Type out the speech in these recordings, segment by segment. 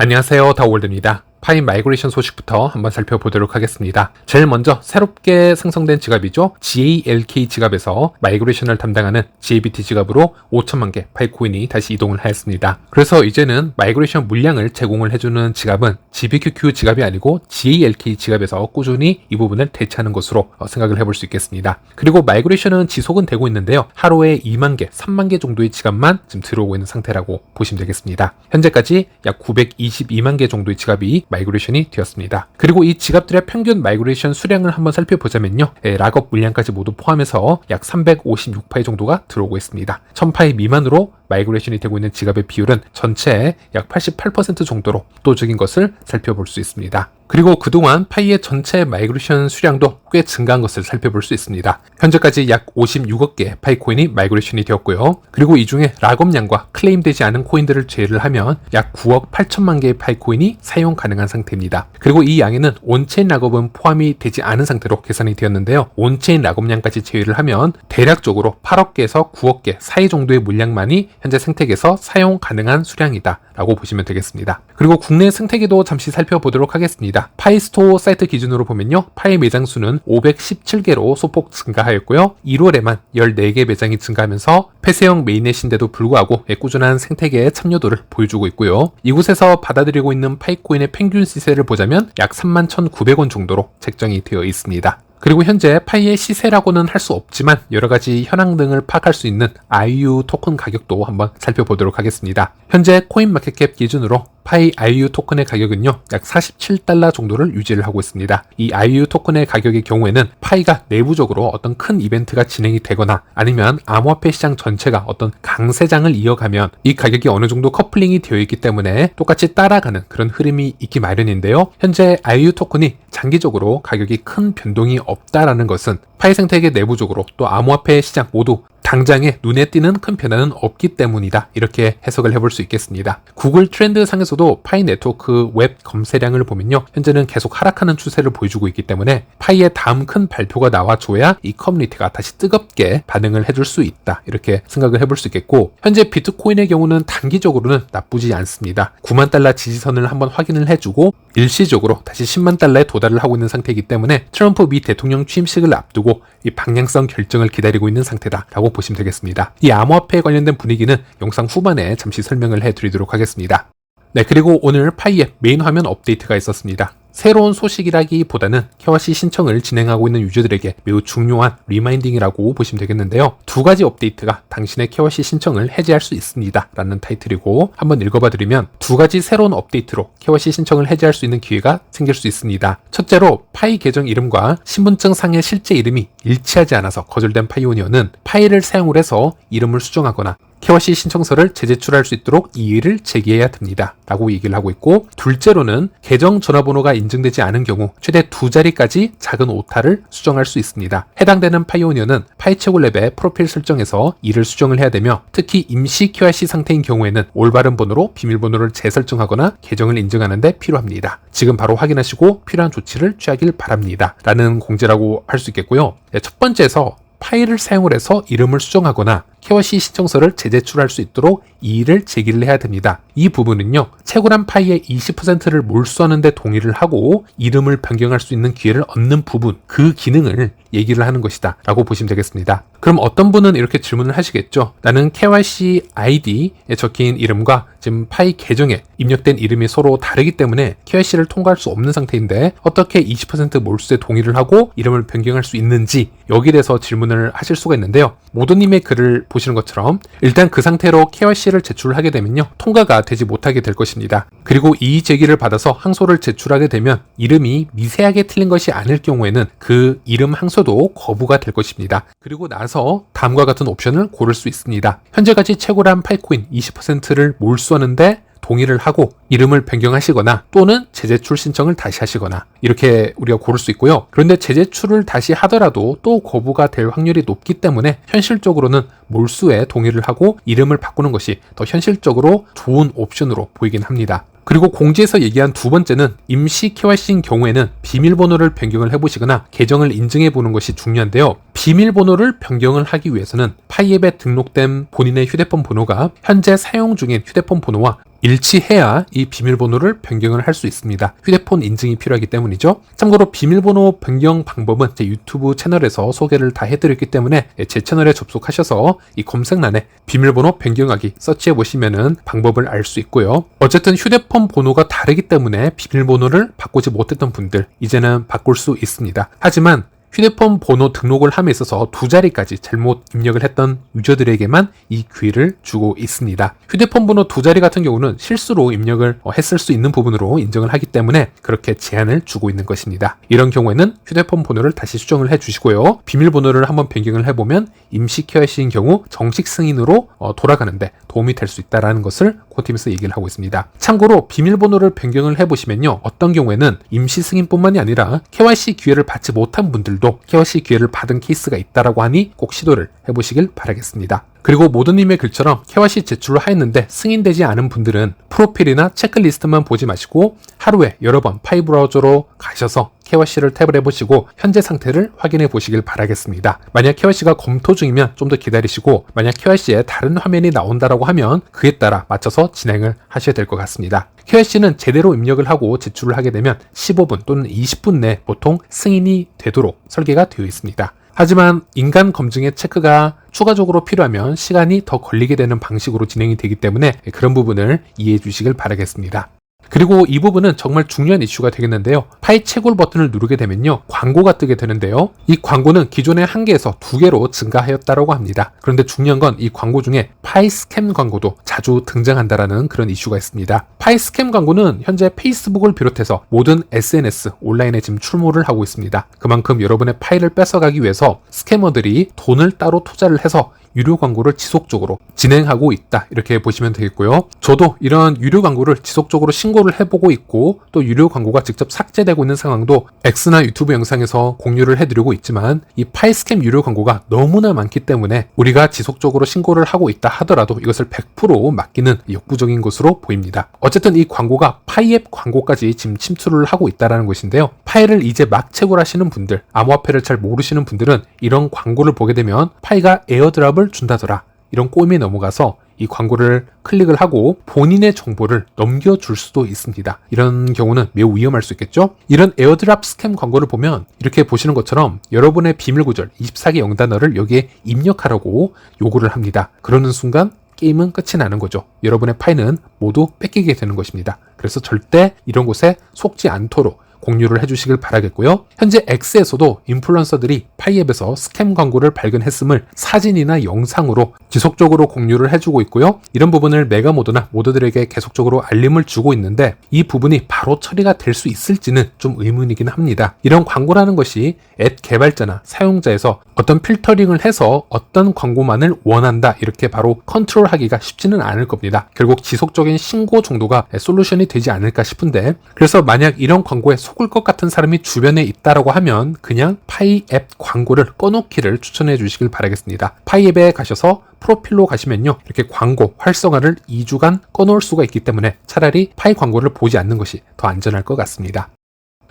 안녕하세요. 다월드입니다. 파인 마이그레이션 소식부터 한번 살펴보도록 하겠습니다. 제일 먼저 새롭게 생성된 지갑이죠. GALK 지갑에서 마이그레이션을 담당하는 GABT 지갑으로 5천만 개 파이코인이 다시 이동을 하였습니다. 그래서 이제는 마이그레이션 물량을 제공을 해주는 지갑은 GBQQ 지갑이 아니고 GALK 지갑에서 꾸준히 이 부분을 대체하는 것으로 어, 생각을 해볼 수 있겠습니다. 그리고 마이그레이션은 지속은 되고 있는데요. 하루에 2만 개, 3만 개 정도의 지갑만 지금 들어오고 있는 상태라고 보시면 되겠습니다. 현재까지 약 922만 개 정도의 지갑이 마이 그레이션이 되었습니다. 그리고 이 지갑들의 평균 마이그레이션 수량을 한번 살펴보자면요. 예, 락업 물량까지 모두 포함해서 약 356파이 정도가 들어오고 있습니다. 1000파이 미만으로 마이그레이션이 되고 있는 지갑의 비율은 전체의 약 88% 정도로 압도적인 것을 살펴볼 수 있습니다. 그리고 그동안 파이의 전체 마이그레이션 수량도 꽤 증가한 것을 살펴볼 수 있습니다. 현재까지 약 56억 개 파이 코인이 마이그레이션이 되었고요. 그리고 이 중에 락업량과 클레임되지 않은 코인들을 제외를 하면 약 9억 8천만 개의 파이 코인이 사용 가능한 상태입니다. 그리고 이 양에는 온체인 락업은 포함이 되지 않은 상태로 계산이 되었는데요. 온체인 락업량까지 제외를 하면 대략적으로 8억 개에서 9억 개 사이 정도의 물량만이 현재 생태계에서 사용 가능한 수량이다 라고 보시면 되겠습니다. 그리고 국내 생태계도 잠시 살펴보도록 하겠습니다. 파이스토어 사이트 기준으로 보면요. 파이 매장 수는 517개로 소폭 증가하였고요. 1월에만 14개 매장이 증가하면서 폐쇄형 메인넷인데도 불구하고 꾸준한 생태계의 참여도를 보여주고 있고요. 이곳에서 받아들이고 있는 파이코인의 평균 시세를 보자면 약 31,900원 정도로 책정이 되어 있습니다. 그리고 현재 파이의 시세라고는 할 수 없지만 여러 가지 현황 등을 파악할 수 있는 IU 토큰 가격도 한번 살펴보도록 하겠습니다. 현재 코인 마켓캡 기준으로 파이 IU 토큰의 가격은요, 약 47달러 정도를 유지를 하고 있습니다. 이 IU 토큰의 가격의 경우에는 파이가 내부적으로 어떤 큰 이벤트가 진행이 되거나 아니면 암호화폐 시장 전체가 어떤 강세장을 이어가면 이 가격이 어느 정도 커플링이 되어 있기 때문에 똑같이 따라가는 그런 흐름이 있기 마련인데요. 현재 IU 토큰이 장기적으로 가격이 큰 변동이 없다라는 것은 파이 생태계 내부적으로 또 암호화폐 시장 모두 당장에 눈에 띄는 큰 변화는 없기 때문이다. 이렇게 해석을 해볼 수 있겠습니다. 구글 트렌드 상에서도 파이 네트워크 웹 검색량을 보면요. 현재는 계속 하락하는 추세를 보여주고 있기 때문에 파이의 다음 큰 발표가 나와줘야 이 커뮤니티가 다시 뜨겁게 반응을 해줄 수 있다. 이렇게 생각을 해볼 수 있겠고 현재 비트코인의 경우는 단기적으로는 나쁘지 않습니다. 9만 달러 지지선을 한번 확인을 해주고 일시적으로 다시 10만 달러에 도달을 하고 있는 상태이기 때문에 트럼프 미 대통령 취임식을 앞두고 이 방향성 결정을 기다리고 있는 상태다라고 보시면 되겠습니다. 이 암호화폐에 관련된 분위기는 영상 후반에 잠시 설명을 해드리도록 하겠습니다. 네, 그리고 오늘 파이의 메인 화면 업데이트가 있었습니다. 새로운 소식이라기보다는 KYC 신청을 진행하고 있는 유저들에게 매우 중요한 리마인딩이라고 보시면 되겠는데요. 두 가지 업데이트가 당신의 KYC 신청을 해제할 수 있습니다. 라는 타이틀이고 한번 읽어봐 드리면 두 가지 새로운 업데이트로 KYC 신청을 해제할 수 있는 기회가 생길 수 있습니다. 첫째로 파이 계정 이름과 신분증 상의 실제 이름이 일치하지 않아서 거절된 파이오니어는 파일을 사용을 해서 이름을 수정하거나 KYC 신청서를 재제출할 수 있도록 이의를 제기해야 됩니다. 라고 얘기를 하고 있고 둘째로는 계정 전화번호가 인 증되지 않은 경우 최대 두 자리까지 작은 오타를 수정할 수 있습니다. 해당되는 파이오니어는 파이체고 랩의 프로필 설정에서 이를 수정을 해야 되며 특히 임시 KYC 상태인 경우에는 올바른 번호로 비밀번호를 재설정하거나 계정을 인증하는 데 필요합니다. 지금 바로 확인하시고 필요한 조치를 취하길 바랍니다. 라는 공지라고 할 수 있겠고요. 네, 첫 번째에서 파일을 사용을 해서 이름을 수정하거나 KYC 신청서를 재제출할 수 있도록 이의를 제기를 해야 됩니다. 이 부분은요, 채굴한 파이의 20%를 몰수하는데 동의를 하고 이름을 변경할 수 있는 기회를 얻는 부분, 그 기능을 얘기를 하는 것이다. 라고 보시면 되겠습니다. 그럼 어떤 분은 이렇게 질문을 하시겠죠. 나는 KYC ID에 적힌 이름과 지금 파이 계정에 입력된 이름이 서로 다르기 때문에 KYC를 통과할 수 없는 상태인데 어떻게 20% 몰수에 동의를 하고 이름을 변경할 수 있는지 여기에 대해서 질문을 하실 수가 있는데요. 모두님의 글을 보시는 것처럼 일단 그 상태로 KYC를 제출하게 되면요. 통과가 되지 못하게 될 것입니다. 그리고 이 제기를 받아서 항소를 제출하게 되면 이름이 미세하게 틀린 것이 아닐 경우에는 그 이름 항소도 거부가 될 것입니다. 그리고 나서 다음과 같은 옵션을 고를 수 있습니다. 현재까지 최고란 팔코인 20%를 몰수 하는데 동의를 하고 이름을 변경하시거나 또는 재제출 신청을 다시 하시거나 이렇게 우리가 고를 수 있고요. 그런데 재제출을 다시 하더라도 또 거부가 될 확률이 높기 때문에 현실적으로는 몰수에 동의를 하고 이름을 바꾸는 것이 더 현실적으로 좋은 옵션으로 보이긴 합니다. 그리고 공지에서 얘기한 두 번째는 임시 KYC인 경우에는 비밀번호를 변경을 해보시거나 계정을 인증해 보는 것이 중요한데요. 비밀번호를 변경을 하기 위해서는 파이앱에 등록된 본인의 휴대폰 번호가 현재 사용 중인 휴대폰 번호와 일치해야 이 비밀번호를 변경을 할 수 있습니다. 휴대폰 인증이 필요하기 때문이죠. 참고로 비밀번호 변경 방법은 제 유튜브 채널에서 소개를 다 해드렸기 때문에 제 채널에 접속하셔서 이 검색란에 비밀번호 변경하기 서치해 보시면은 방법을 알 수 있고요. 어쨌든 휴대폰 번호가 다르기 때문에 비밀번호를 바꾸지 못했던 분들 이제는 바꿀 수 있습니다. 하지만 휴대폰 번호 등록을 함에 있어서 두 자리까지 잘못 입력을 했던 유저들에게만 이 기회를 주고 있습니다. 휴대폰 번호 두 자리 같은 경우는 실수로 입력을 어, 했을 수 있는 부분으로 인정을 하기 때문에 그렇게 제한을 주고 있는 것입니다. 이런 경우에는 휴대폰 번호를 다시 수정을 해 주시고요. 비밀번호를 한번 변경을 해보면 임시 KYC인 경우 정식 승인으로 어, 돌아가는데 도움이 될 수 있다는 것을 코팀에서 얘기를 하고 있습니다. 참고로 비밀번호를 변경을 해보시면요. 어떤 경우에는 임시 승인뿐만이 아니라 KYC 기회를 받지 못한 분들 도 KYC 기회를 받은 케이스가 있다라고 하니 꼭 시도를 해보시길 바라겠습니다. 그리고 모든님의 글처럼 KYC 제출을 하였는데 승인되지 않은 분들은 프로필이나 체크리스트만 보지 마시고 하루에 여러 번 파이 브라우저로 가셔서 KYC를 탭을 해보시고 현재 상태를 확인해 보시길 바라겠습니다. 만약 KYC가 검토 중이면 좀 더 기다리시고 만약 KYC에 다른 화면이 나온다라고 하면 그에 따라 맞춰서 진행을 하셔야 될 것 같습니다. KYC는 제대로 입력을 하고 제출을 하게 되면 15분 또는 20분 내 보통 승인이 되도록 설계가 되어 있습니다. 하지만 인간 검증의 체크가 추가적으로 필요하면 시간이 더 걸리게 되는 방식으로 진행이 되기 때문에 그런 부분을 이해해 주시길 바라겠습니다. 그리고 이 부분은 정말 중요한 이슈가 되겠는데요. 파이 채굴 버튼을 누르게 되면요. 광고가 뜨게 되는데요. 이 광고는 기존의 한 개에서 두 개로 증가하였다고 합니다. 그런데 중요한 건 이 광고 중에 파이 스캠 광고도 자주 등장한다라는 그런 이슈가 있습니다. 파이 스캠 광고는 현재 페이스북을 비롯해서 모든 SNS 온라인에 지금 출몰을 하고 있습니다. 그만큼 여러분의 파일을 뺏어가기 위해서 스캐머들이 돈을 따로 투자를 해서 유료 광고를 지속적으로 진행하고 있다. 이렇게 보시면 되겠고요. 저도 이런 유료 광고를 지속적으로 신고를 해보고 있고 또 유료 광고가 직접 삭제되고 있는 상황도 X나 유튜브 영상에서 공유를 해드리고 있지만 이 파이스캠 유료 광고가 너무나 많기 때문에 우리가 지속적으로 신고를 하고 있다 하더라도 이것을 100% 맡기는 역부족인 것으로 보입니다. 어쨌든 이 광고가 파이앱 광고까지 지금 침투를 하고 있다는 것인데요. 파일을 이제 막 채굴하시는 분들, 암호화폐를 잘 모르시는 분들은 이런 광고를 보게 되면 파이가 에어드랍 을 준다더라. 이런 꼬임에 넘어가서 이 광고를 클릭을 하고 본인의 정보를 넘겨줄 수도 있습니다. 이런 경우는 매우 위험할 수 있겠죠? 이런 에어드랍 스캠 광고를 보면 이렇게 보시는 것처럼 여러분의 비밀 구절 24개 영단어를 여기에 입력하라고 요구를 합니다. 그러는 순간 게임은 끝이 나는 거죠. 여러분의 파일은 모두 뺏기게 되는 것입니다. 그래서 절대 이런 곳에 속지 않도록 공유를 해주시길 바라겠고요. 현재 X에서도 인플루언서들이 파이앱에서 스캠 광고를 발견했음을 사진이나 영상으로 지속적으로 공유를 해주고 있고요. 이런 부분을 메가모드나 모드들에게 계속적으로 알림을 주고 있는데 이 부분이 바로 처리가 될 수 있을지는 좀 의문이긴 합니다. 이런 광고라는 것이 앱 개발자나 사용자에서 어떤 필터링을 해서 어떤 광고만을 원한다 이렇게 바로 컨트롤하기가 쉽지는 않을 겁니다. 결국 지속적인 신고 정도가 솔루션이 되지 않을까 싶은데 그래서 만약 이런 광고에 속 을것 같은 사람이 주변에 있다라고 하면 그냥 파이 앱 광고를 꺼놓기를 추천해 주시길 바라겠습니다. 파이 앱에 가셔서 프로필로 가시면요. 이렇게 광고 활성화를 2주간 꺼놓을 수가 있기 때문에 차라리 파이 광고를 보지 않는 것이 더 안전할 것 같습니다.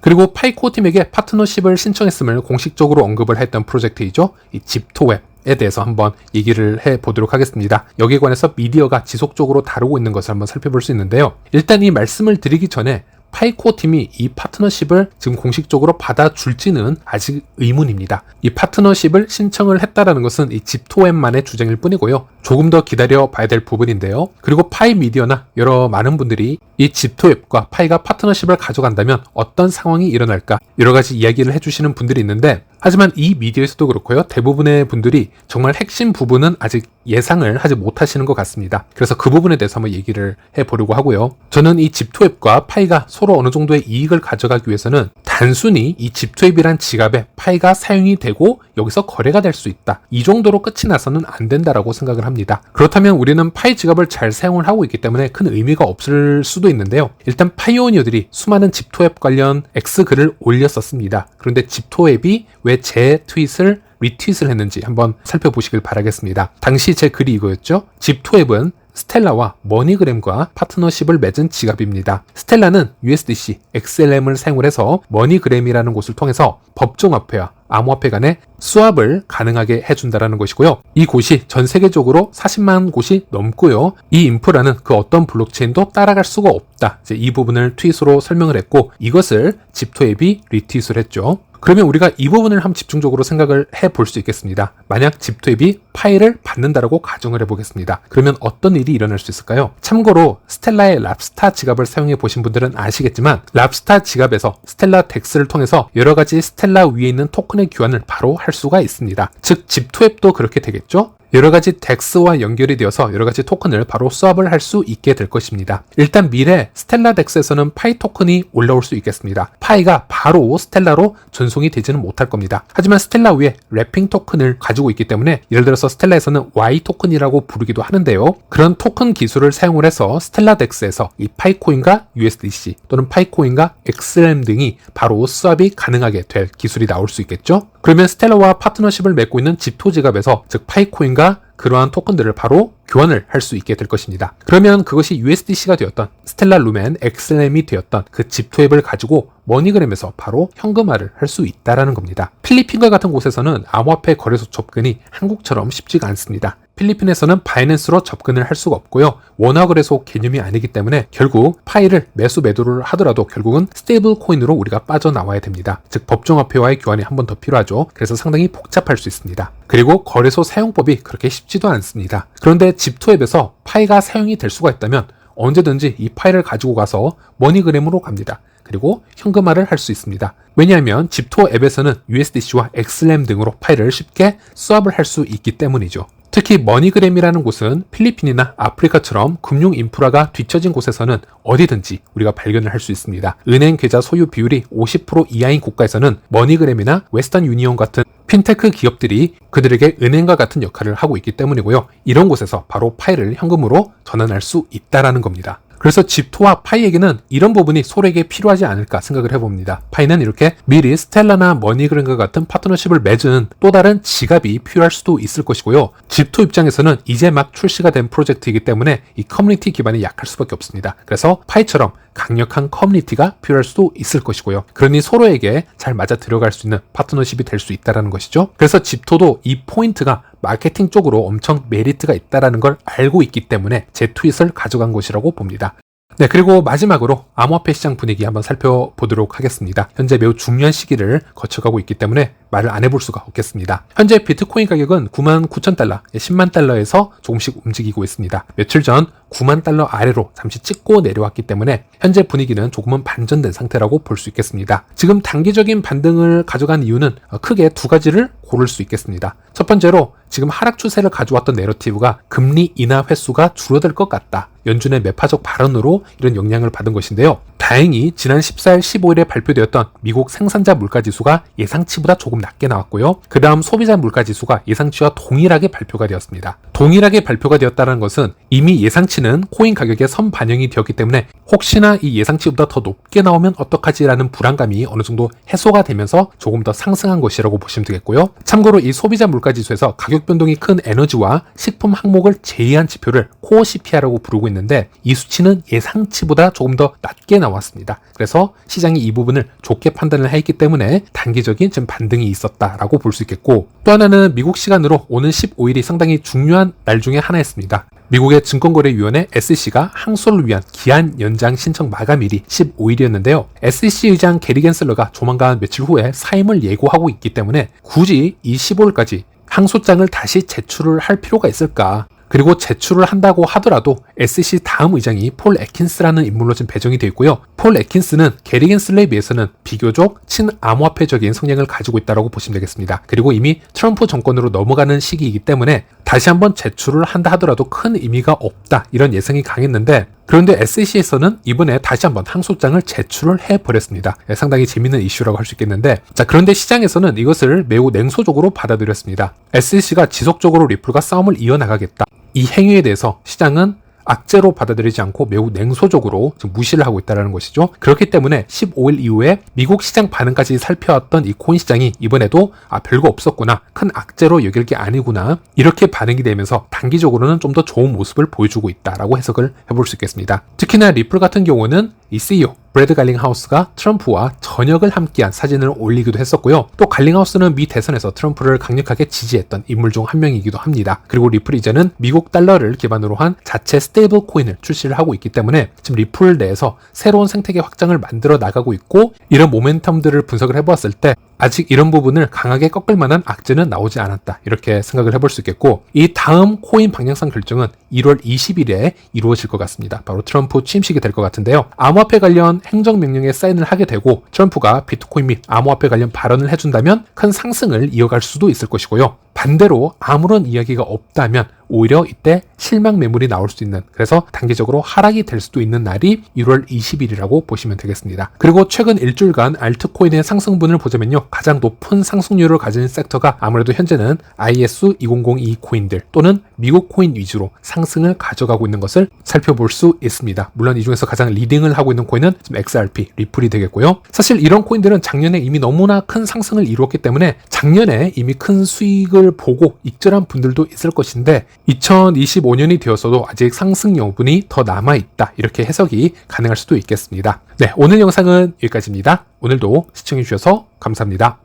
그리고 파이코 팀에게 파트너십을 신청했음을 공식적으로 언급을 했던 프로젝트이죠. 이 집토웹. 에 대해서 한번 얘기를 해 보도록 하겠습니다. 여기에 관해서 미디어가 지속적으로 다루고 있는 것을 한번 살펴볼 수 있는데요. 일단 이 말씀을 드리기 전에 파이코 팀이 이 파트너십을 지금 공식적으로 받아줄지는 아직 의문입니다. 이 파트너십을 신청을 했다라는 것은 이 집토엠만의 주장일 뿐이고요. 조금 더 기다려 봐야 될 부분인데요. 그리고 파이 미디어나 여러 많은 분들이 이 집토앱과 파이가 파트너십을 가져간다면 어떤 상황이 일어날까 여러 가지 이야기를 해주시는 분들이 있는데 하지만 이 미디어에서도 그렇고요. 대부분의 분들이 정말 핵심 부분은 아직 예상을 하지 못하시는 것 같습니다. 그래서 그 부분에 대해서 한번 얘기를 해보려고 하고요. 저는 이 집토앱과 파이가 서로 어느 정도의 이익을 가져가기 위해서는 단순히 이 집토앱이란 지갑에 파이가 사용이 되고 여기서 거래가 될 수 있다. 이 정도로 끝이 나서는 안 된다라고 생각을 합니다. 그렇다면 우리는 파이 지갑을 잘 사용을 하고 있기 때문에 큰 의미가 없을 수도 있는데요. 일단 파이오니어들이 수많은 집토앱 관련 X 글을 올렸었습니다. 그런데 집토앱이 왜제 트윗을 리트윗을 했는지 한번 살펴보시길 바라겠습니다. 당시 제 글이 이거였죠. 집토앱은 스텔라와 머니그램과 파트너십을 맺은 지갑입니다. 스텔라는 USDC, XLM을 사용을 해서 머니그램이라는 곳을 통해서 법정화폐와 암호화폐 간의 수합을 가능하게 해준다라는 것이고요. 이 곳이 전 세계적으로 40만 곳이 넘고요. 이 인프라는 그 어떤 블록체인도 따라갈 수가 없다. 이 부분을 트윗으로 설명을 했고 이것을 집토 앱이 리트윗을 했죠. 그러면 우리가 이 부분을 한번 집중적으로 생각을 해볼 수 있겠습니다. 만약 집토앱이 파일을 받는다라고 가정을 해보겠습니다. 그러면 어떤 일이 일어날 수 있을까요? 참고로 스텔라의 랍스타 지갑을 사용해 보신 분들은 아시겠지만 랍스타 지갑에서 스텔라 덱스를 통해서 여러 가지 스텔라 위에 있는 토큰의 교환을 바로 할 수가 있습니다. 즉 집토앱도 그렇게 되겠죠? 여러 가지 덱스와 연결이 되어서 여러 가지 토큰을 바로 수합을 할 수 있게 될 것입니다. 일단 미래 스텔라 덱스에서는 파이 토큰이 올라올 수 있겠습니다. 파이가 바로 스텔라로 전송이 되지는 못할 겁니다. 하지만 스텔라 위에 랩핑 토큰을 가지고 있기 때문에 예를 들어서 스텔라에서는 Y 토큰이라고 부르기도 하는데요. 그런 토큰 기술을 사용을 해서 스텔라 덱스에서 이 파이코인과 USDC 또는 파이코인과 XLM 등이 바로 수합이 가능하게 될 기술이 나올 수 있겠죠. 그러면 스텔라와 파트너십을 맺고 있는 집토 지갑에서 즉 파이코인과 그러한 토큰들을 바로 교환을 할 수 있게 될 것입니다. 그러면 그것이 USDC가 되었던 스텔라 루멘 XLM이 되었던 그 집토앱을 가지고 머니그램에서 바로 현금화를 할 수 있다라는 겁니다. 필리핀과 같은 곳에서는 암호화폐 거래소 접근이 한국처럼 쉽지가 않습니다. 필리핀에서는 바이낸스로 접근을 할 수가 없고요. 원화 거래소 개념이 아니기 때문에 결국 파일을 매수 매도를 하더라도 결국은 스테이블 코인으로 우리가 빠져나와야 됩니다. 즉 법정화폐와의 교환이 한 번 더 필요하죠. 그래서 상당히 복잡할 수 있습니다. 그리고 거래소 사용법이 그렇게 쉽지도 않습니다. 그런데 집토 앱에서 파이가 사용이 될 수가 있다면 언제든지 이 파일을 가지고 가서 머니그램으로 갑니다. 그리고 현금화를 할 수 있습니다. 왜냐하면 집토 앱에서는 USDC와 XLM 등으로 파일을 쉽게 수합을 할 수 있기 때문이죠. 특히 머니그램이라는 곳은 필리핀이나 아프리카처럼 금융 인프라가 뒤처진 곳에서는 어디든지 우리가 발견을 할 수 있습니다. 은행 계좌 소유 비율이 50% 이하인 국가에서는 머니그램이나 웨스턴 유니온 같은 핀테크 기업들이 그들에게 은행과 같은 역할을 하고 있기 때문이고요. 이런 곳에서 바로 파일을 현금으로 전환할 수 있다라는 겁니다. 그래서 집토와 파이에게는 이런 부분이 서로에게 필요하지 않을까 생각을 해봅니다. 파이는 이렇게 미리 스텔라나 머니그램과 같은 파트너십을 맺은 또 다른 지갑이 필요할 수도 있을 것이고요. 집토 입장에서는 이제 막 출시가 된 프로젝트이기 때문에 이 커뮤니티 기반이 약할 수밖에 없습니다. 그래서 파이처럼 강력한 커뮤니티가 필요할 수도 있을 것이고요. 그러니 서로에게 잘 맞아 들어갈 수 있는 파트너십이 될 수 있다는 것이죠. 그래서 집토도 이 포인트가 마케팅 쪽으로 엄청 메리트가 있다는 걸 알고 있기 때문에 제 트윗을 가져간 것이라고 봅니다. 네, 그리고 마지막으로 암호화폐 시장 분위기 한번 살펴보도록 하겠습니다. 현재 매우 중요한 시기를 거쳐가고 있기 때문에 말을 안 해볼 수가 없겠습니다. 현재 비트코인 가격은 9만 9천 달러, 10만 달러에서 조금씩 움직이고 있습니다. 며칠 전 9만 달러 아래로 잠시 찍고 내려왔기 때문에 현재 분위기는 조금은 반전된 상태라고 볼 수 있겠습니다. 지금 단기적인 반등을 가져간 이유는 크게 두 가지를 고를 수 있겠습니다. 첫 번째로 지금 하락 추세를 가져왔던 내러티브가 금리 인하 횟수가 줄어들 것 같다. 연준의 매파적 발언으로 이런 영향을 받은 것인데요. 다행히 지난 14일, 15일에 발표되었던 미국 생산자 물가 지수가 예상치보다 조금 낮게 나왔고요. 그 다음 소비자 물가지수가 예상치와 동일하게 발표가 되었습니다. 동일하게 발표가 되었다는 것은 이미 예상치는 코인 가격에 선 반영이 되었기 때문에 혹시나 이 예상치보다 더 높게 나오면 어떡하지라는 불안감이 어느 정도 해소가 되면서 조금 더 상승한 것이라고 보시면 되겠고요. 참고로 이 소비자 물가지수에서 가격 변동이 큰 에너지와 식품 항목을 제외한 지표를 코어 CPI라고 부르고 있는데 이 수치는 예상치보다 조금 더 낮게 나왔습니다. 그래서 시장이 이 부분을 좋게 판단을 했기 때문에 단기적인 좀 반등이 있었다라고 볼 수 있겠고 또 하나는 미국 시간으로 오는 15일이 상당히 중요한 날 중에 하나였습니다. 미국의 증권거래위원회 SEC가 항소를 위한 기한 연장 신청 마감일이 15일이었는데요. SEC 의장 게리 겐슬러가 조만간 며칠 후에 사임을 예고하고 있기 때문에 굳이 이 15일까지 항소장을 다시 제출을 할 필요가 있을까? 그리고 제출을 한다고 하더라도 SEC 다음 의장이 폴 에킨스라는 인물로 지금 배정이 되어 있고요. 폴 에킨스는 게리 겐슬러에 비해서는 비교적 친암호화폐적인 성향을 가지고 있다고 보시면 되겠습니다. 그리고 이미 트럼프 정권으로 넘어가는 시기이기 때문에 다시 한번 제출을 한다 하더라도 큰 의미가 없다 이런 예상이 강했는데 그런데 SEC에서는 이번에 다시 한번 항소장을 제출을 해버렸습니다. 예, 상당히 재밌는 이슈라고 할 수 있겠는데 자 그런데 시장에서는 이것을 매우 냉소적으로 받아들였습니다. SEC가 지속적으로 리플과 싸움을 이어나가겠다. 이 행위에 대해서 시장은 악재로 받아들이지 않고 매우 냉소적으로 무시를 하고 있다는 것이죠. 그렇기 때문에 15일 이후에 미국 시장 반응까지 살펴왔던 이 코인 시장이 이번에도 아 별거 없었구나 큰 악재로 여길 게 아니구나 이렇게 반응이 되면서 단기적으로는 좀 더 좋은 모습을 보여주고 있다라고 해석을 해볼 수 있겠습니다. 특히나 리플 같은 경우는 이 CEO 브래드 갈링하우스가 트럼프와 저녁을 함께한 사진을 올리기도 했었고요. 또 갈링하우스는 미 대선에서 트럼프를 강력하게 지지했던 인물 중 한 명이기도 합니다. 그리고 리플 이제는 미국 달러를 기반으로 한 자체 스테이블 코인을 출시를 하고 있기 때문에 지금 리플 내에서 새로운 생태계 확장을 만들어 나가고 있고 이런 모멘텀들을 분석을 해보았을 때 아직 이런 부분을 강하게 꺾을 만한 악재는 나오지 않았다. 이렇게 생각을 해볼 수 있겠고 이 다음 코인 방향성 결정은 1월 20일에 이루어질 것 같습니다. 바로 트럼프 취임식이 될 것 같은데요. 암호화폐 관련 행정명령에 사인을 하게 되고 트럼프가 비트코인 및 암호화폐 관련 발언을 해준다면 큰 상승을 이어갈 수도 있을 것이고요. 반대로 아무런 이야기가 없다면 오히려 이때 실망 매물이 나올 수 있는 그래서 단기적으로 하락이 될 수도 있는 날이 1월 20일이라고 보시면 되겠습니다. 그리고 최근 일주일간 알트코인의 상승분을 보자면요. 가장 높은 상승률을 가진 섹터가 아무래도 현재는 IS2002 코인들 또는 미국 코인 위주로 상승을 가져가고 있는 것을 살펴볼 수 있습니다. 물론 이 중에서 가장 리딩을 하고 있는 코인은 XRP, 리플이 되겠고요. 사실 이런 코인들은 작년에 이미 너무나 큰 상승을 이루었기 때문에 작년에 이미 큰 수익을 보고 익절한 분들도 있을 것인데 2025년이 되었어도 아직 상승 여분이 더 남아있다. 이렇게 해석이 가능할 수도 있겠습니다. 네, 오늘 영상은 여기까지입니다. 오늘도 시청해주셔서 감사합니다.